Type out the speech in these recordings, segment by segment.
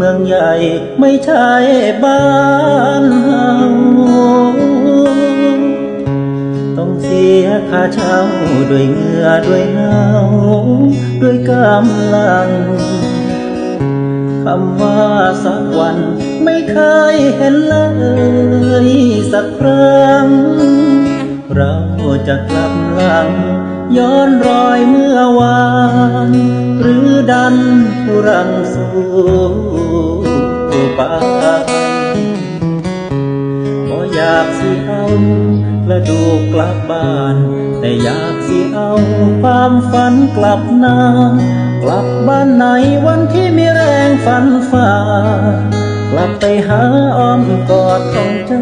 เมืองใหญ่ไม่ใช่บ้านเฮาต้องเสียค่าเช่าด้วยเหงื่อด้วยหนาวด้วยกำลังคำว่าสักวันไม่เคยเห็นเลยสักครั้ง เราจะกลับหลัง ย้อนรอยเมื่อวาน หรือดันรังสู่ไปก็อยากสิเอากระดูกกลับบ้าน แต่อยากสิเอาความฝันกลับน้ากลับบ้านไหนวันที่มีแรงฝันฝ่ากลับไปหาอ้อมกอดของใจ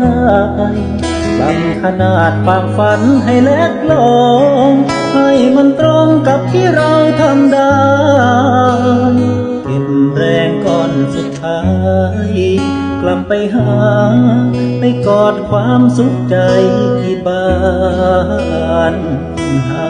บังขนาดความฝันให้เล็กลง ให้มันตรงกับที่เราทำได้เก็บแรงก่อนสุดท้าย กลับไปหา ไปกอดความสุขใจที่บ้านหา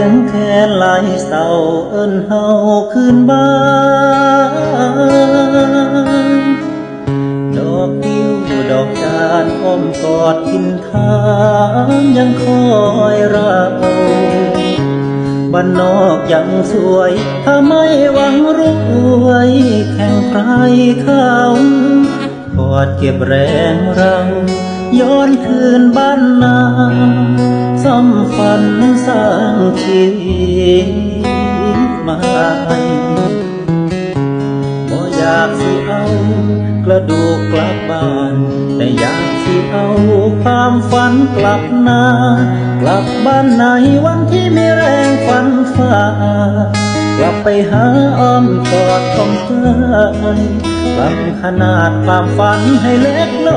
ยงแค่ลายเศร้าเอิ้นเฮาคืนบ้านดอกติ้วดอกจานอ้อมกอดทินทานยังคอยเราบ้านนอกยังสวยถ้าไม่หวังรวยแข่งใครเขากอดเก็บแรงเราย้อนคืนบ้านนา ร้างชีวิตใหม่บ่อยากสิเอากระดูกกลับบ้าน แต่อยากสิเอาความฝันกลับนากลับบ้านในวันที่มีแรงฝันฝ่ากลับไปหาอ้อมกอดของใจกลับขนาดความฝันให้เล็กล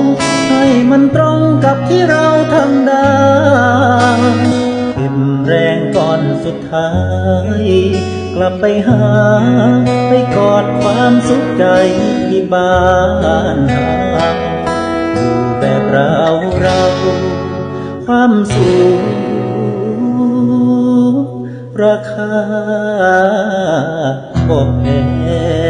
งให้มันตรงกับที่เราทำได้ แรงก่อนสุดท้าย กลับไปหา ไปกอดความสุขใจที่บ้านหาอยู่แบบเราเราความสุขราคาบ่แพง